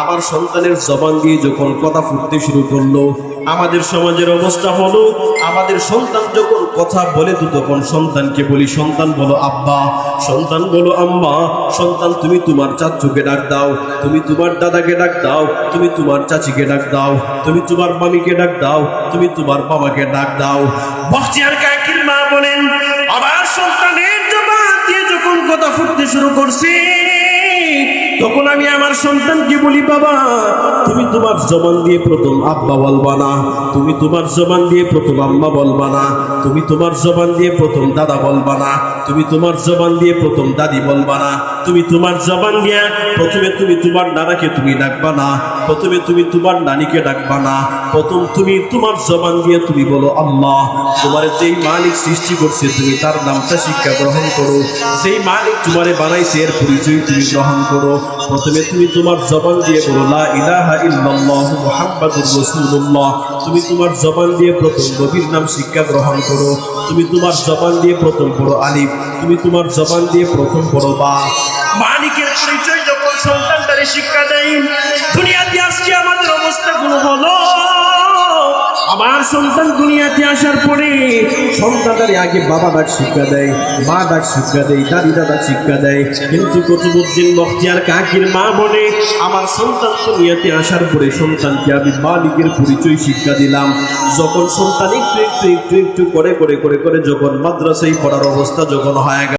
আবার সন্তানের জবান দিয়ে যখন কথা ফুটতে শুরু করল, আমাদের সমাজের অবস্থা হলো, আমাদের সন্তান যখন কথা বলে তো তখন সন্তানকে বলি, সন্তান বলো আব্বা, সন্তান বলো আম্মা, সন্তান তুমি তোমার চাচুকে ডাক দাও, তুমি তোমার দাদাকে ডাক দাও, তুমি তোমার চাচিকে ডাক দাও, তুমি তোমার মামিকে ডাক দাও, তুমি তোমার বাবাকে ডাক দাও। বখতিয়ার কাকির মা বলেন, আবার সন্তানের জবান দিয়ে যখন কথা ফুটতে শুরু করছে তখন আমি আমার সন্তানকে বলি, বাবা, তুমি তোমার জবান দিয়ে প্রথম আব্বা বলবা না, তুমি তোমার জবান দিয়ে প্রথম আম্মা বলবা না, তুমি তোমার জবান দিয়ে প্রথম দাদা বলবা না, তুমি তোমার জবান দিয়ে প্রথম দাদি বলবা না, তুমি তোমার জবান দিয়ে প্রথমে তুমি তোমার নানাকে তুমি ডাকবা না, প্রথমে তুমি তোমার নানিকে ডাকবা না, প্রথম তুমি তোমার জবান দিয়ে তুমি বলো আল্লাহ তোমার যেই মালিক সৃষ্টি করছে, তুমি তার নামটা শিক্ষা গ্রহণ করো, যেই মালিক তোমারে বানাইছে, এর পরিচয় তুমি গ্রহণ করো প্রথমে তুমি তোমার জবান দিয়ে বলো, লা ইলাহা ইল্লাল্লাহ মুহাম্মাদুর রাসূলুল্লাহ। তুমি তোমার জবান দিয়ে প্রথম নবীর নাম শিক্ষা গ্রহণ করো। তুমি তোমার জবান দিয়ে প্রথম পড়ো আলিফ। তুমি তোমার জবান দিয়ে প্রথম পড়ো বা। মালিকের পরিচয় যখন শিক্ষা দেয়, দুনিয়াতে আজকে আমাদের অবস্থাগুলো বলো। আমার সন্তান দুনিয়াতে আসার পরে সন্তানটারে আগে বাবা ডাক শিক্ষা দেয় মা ডাক শিক্ষা দেয় দাদি দাদা শিক্ষা দেয়। কিন্তু কতুবুদ্দিন বখতিয়ার কাকির মা বলে, আমার সন্তান দুনিয়াতে আসার পরে সন্তানকে আমি মালিকের পরিচয় শিক্ষা দিলাম। যখন সন্তান একটু একটু একটু একটু করে করে করে করে, যখন মাদ্রাসায় পড়ার অবস্থা যখন হয়ে গেল